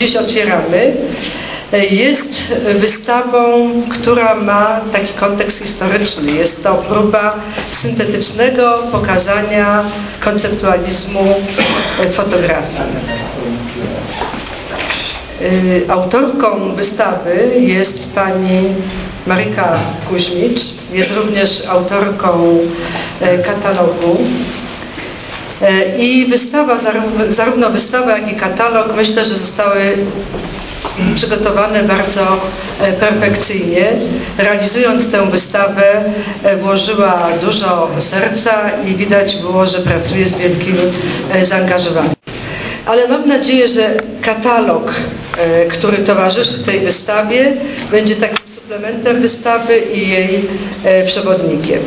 Dziś otwieramy jest wystawą, która ma taki kontekst historyczny. Jest to próba syntetycznego pokazania konceptualizmu fotografii. Y, autorką wystawy jest pani Marika Kuźmicz, jest również autorką e, katalogu. E, I wystawa, zarówno wystawa, jak i katalog myślę, że zostały przygotowane bardzo e, perfekcyjnie. Realizując tę wystawę włożyła dużo serca i widać było, że pracuje z wielkim zaangażowaniem. Ale mam nadzieję, że katalog, który towarzyszy tej wystawie, będzie takim suplementem wystawy i jej przewodnikiem.